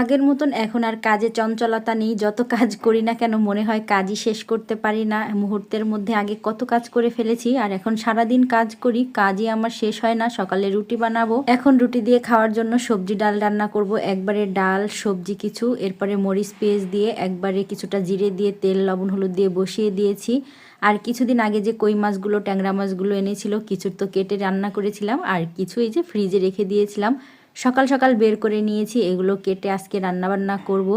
আগের মতন এখন আর কাজে চঞ্চলতা নেই। যত কাজ করি না কেন মনে হয় কাজই শেষ করতে পারি না। মুহূর্তের মধ্যে আগে কত কাজ করে ফেলেছি, আর এখন সারাদিন কাজ করি, কাজই আমার শেষ হয় না। সকালে রুটি বানাবো, এখন রুটি দিয়ে খাওয়ার জন্য সবজি ডাল রান্না করব, একবারে ডাল, সবজি কিছু, এরপরে মরিচ পেঁয়াজ দিয়ে একবারে কিছুটা জিরে দিয়ে তেল, লবণ, হলুদ দিয়ে বসিয়ে দিয়েছি। আর কিছুদিন আগে যে কই মাছগুলো, ট্যাংরা মাছগুলো এনেছিল কিছু তো কেটে রান্না করেছিলাম, আর কিছু এই যে ফ্রিজে রেখে দিয়েছিলাম। সকাল সকাল বের করে নিয়েছি এগুলো কেটে আজকে রান্নাবান্না করব।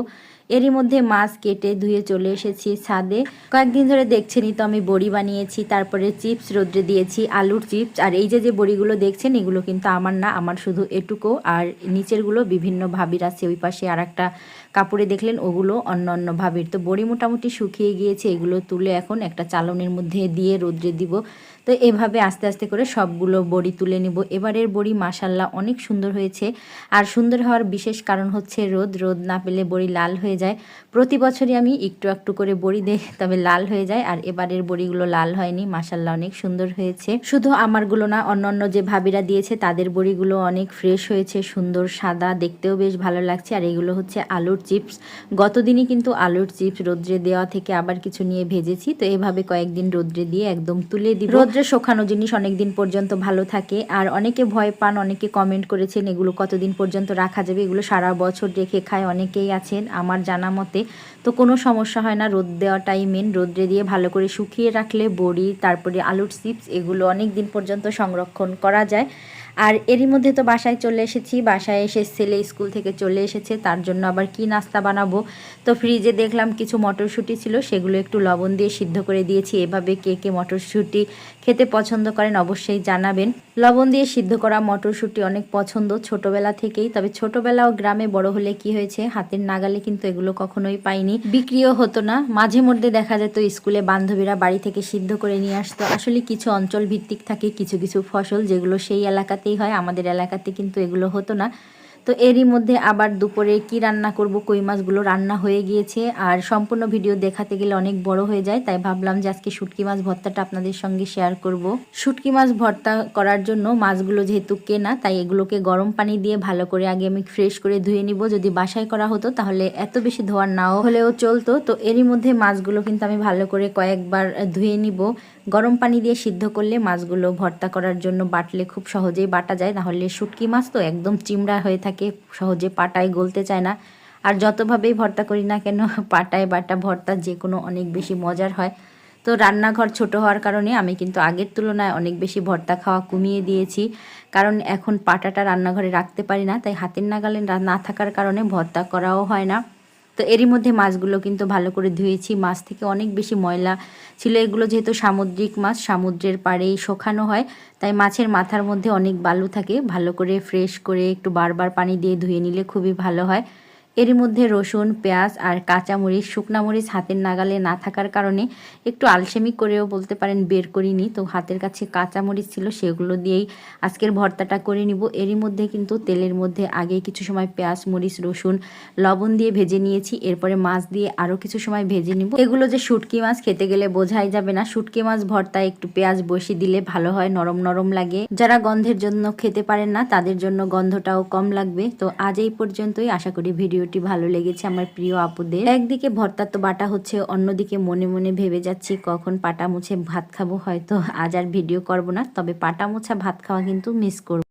এরই মধ্যে মাছ কেটে ধুয়ে চলে এসেছি ছাদে। কয়েকদিন ধরে দেখছেনই তো আমি বড়ি বানিয়েছি, তারপরে চিপস, রোদ্রে দিয়েছি আলুর চিপস। আর এই যে যে বড়িগুলো দেখছেন, এগুলো কিন্তু আমার না, আমার শুধু এটুকু। আর নিচেরগুলো বিভিন্ন ভাবির আছে, ওই পাশে আর একটা কাপড়ে দেখলেন, ওগুলো অন্য অন্য ভাবির। তো বড়ি মোটামুটি শুকিয়ে গিয়েছে, এগুলো তুলে এখন একটা চালনের মধ্যে দিয়ে রোদ্রে দিব। তো এভাবে আস্তে আস্তে করে সবগুলো বড়ি তুলে নিব। এবারের বড়ি মাসাল্লাহ অনেক সুন্দর হয়েছে। আর সুন্দর হওয়ার বিশেষ কারণ হচ্ছে রোদ। রোদ না পেলে বড়ি লাল হয়ে যায়। প্রতি বছরই আমি একটু একটু করে বড়ি দেই, তবে লাল হয়ে যায়। আর এবারের বড়িগুলো লাল হয়নি মাসাল্লাহ অনেক সুন্দর হয়েছে। শুধু আমারগুলো না অন্য অন্য যে ভাবিরা দিয়েছে, তাদের বড়িগুলো অনেক ফ্রেশ হয়েছে, সুন্দর সাদা, দেখতেও বেশ ভালো লাগছে। আর এগুলো হচ্ছে আলুর চিপস। গতদিনই কিন্তু আলুর চিপস রোদ্রে দেওয়া থেকে আবার কিছু নিয়ে ভেজেছি, তো এভাবে কয়েকদিন রোদ্রে দিয়ে একদম তুলে দিব। রোদ্রে শোকানো জিনিস অনেক দিন পর্যন্ত ভালো থাকে। আর অনেকে ভয় পান, অনেকে কমেন্ট করেছেন, এগুলো কতদিন পর্যন্ত রাখা যাবে? এগুলো সারা বছর রেখে খায়, অনেকেই আছেন। আমার জানা মতে, তো কোনো সমস্যা হয় না। রোদ দেওয়াটাই মেন রোদ্রে দিয়ে ভালো করে শুকিয়ে রাখলে বড়ি, তারপরে আলুর চিপস এগুলো অনেক দিন পর্যন্ত সংরক্ষণ করা যায়। আর এরই মধ্যে তো বাসায় চলে এসেছি, বাসায় এসে ছেলে স্কুল থেকে চলে এসেছে, তার জন্য আবার কি নাস্তা বানাবো? তো ফ্রিজে দেখলাম কিছু মটরশুঁটি ছিল, সেগুলো একটু লবণ দিয়ে সিদ্ধ করে দিয়েছি, এভাবে কে কে মটরশুঁটি খেতে পছন্দ করেন অবশ্যই জানাবেন। লবণ দিয়ে সিদ্ধ করা মটরশুঁটি অনেক পছন্দ ছোটবেলা থেকেই, তবে ছোটবেলাও গ্রামে বড় হলে কি হয়েছে, হাতের নাগালে কিন্তু এগুলো কখনোই পাইনি। বিক্রিও হতো না, মাঝে মধ্যে দেখা যেত স্কুলে বান্ধবীরা বাড়ি থেকে সিদ্ধ করে নিয়ে আসতো। আসলে কিছু অঞ্চল ভিত্তিক থাকে, কিছু কিছু ফসল যেগুলো সেই এলাকাতেই হয় আমাদের এলাকাতে কিন্তু এগুলো হতো না তো এরই মধ্যে আবার দুপুরে কি রান্না করব, কই মাছগুলো রান্না হয়ে গিয়েছে। আর সম্পূর্ণ ভিডিও দেখাতে গেলে অনেক বড় হয়ে যায়, তাই ভাবলাম যে আজকে শুটকি মাছ ভর্তাটা আপনাদের সঙ্গে শেয়ার করব। শুটকি মাছ ভর্তা করার জন্য মাছগুলো যেহেতু কেনা, তাই এগুলোকে গরম পানি দিয়ে ভালো করে আগে আমি ফ্রেশ করে ধুয়ে নিব। যদি বাসায় করা হতো, তাহলে এত বেশি ধোয়ার নাও হলেও চলতো। তো এরই মধ্যে মাছগুলো কিন্তু আমি ভালো করে কয়েকবার ধুয়ে নিব। গরম পানি দিয়ে সিদ্ধ করলে মাছগুলো ভর্তা করার জন্য বাটলে খুব সহজেই বাটা যায়, নাহলে শুটকি মাছ তো একদম চিমড়া হয়ে থাকে। সহজে পাটায় গলতে চায় না। আর যতভাবেই ভর্তা করি না কেন, পাটায় বাটা ভর্তা যে কোনো অনেক বেশি মজার হয়। তো রান্নাঘর ছোট হওয়ার কারণে আমি কিন্তু আগের তুলনায় অনেক বেশি ভর্তা খাওয়া কমিয়ে দিয়েছি। কারণ এখন পাটাটা রান্নাঘরে রাখতে পারি না, তাই হাতের নাগালে না থাকার কারণে ভর্তা করাও হয় না। তো এরই মধ্যে মাছগুলো কিন্তু ভালো করে ধুয়েছি। মাছ থেকে অনেক বেশি ময়লা ছিল। এগুলো যেহেতু সামুদ্রিক মাছ, সমুদ্রের পাড়েই শোখানো হয়, তাই মাছের মাথার মধ্যে অনেক বালু থাকে। ভালো করে ফ্রেশ করে একটু বারবার পানি দিয়ে ধুয়ে নিলে খুবই ভালো হয়। এর মধ্যে রসুন, পেঁয়াজ আর কাঁচামরিচ, শুকনা মরিচ হাতের নাগালে না থাকার কারণে একটু আলসেমি করেও বলতে পারেন বের করিনি। তো হাতের কাছে কাঁচামরিচ ছিল সেগুলো দিয়েই আজকের ভর্তাটা করে নিব। এরই মধ্যে কিন্তু তেলের মধ্যে আগে কিছু সময় পেঁয়াজ, মরিচ, রসুন, লবণ দিয়ে ভেজে নিয়েছি। এরপরে মাছ দিয়ে আরও কিছু সময় ভেজে নিব। এগুলো যে শুটকি মাছ খেতে গেলে বোঝাই যাবে না। শুটকি মাছ ভর্তা একটু পেঁয়াজ বসি দিলে ভালো হয়, নরম নরম লাগে। যারা গন্ধের জন্য খেতে পারেন না, তাদের জন্য গন্ধটাও কম লাগবে। তো আজ এই পর্যন্তই। আশা করি ভিডিও ভিডিওটি ভালো লেগেছে আমার প্রিয় আপুদের। একদিকে ভর্তা তো বাটা হচ্ছে, অন্যদিকে মনে মনে ভেবে যাচ্ছি কখন পাটা মুছে ভাত খাব, হয়তো আজ আর ভিডিও করব না, তবে পাটা মোছা ভাত খাওয়া কিন্তু মিস করব।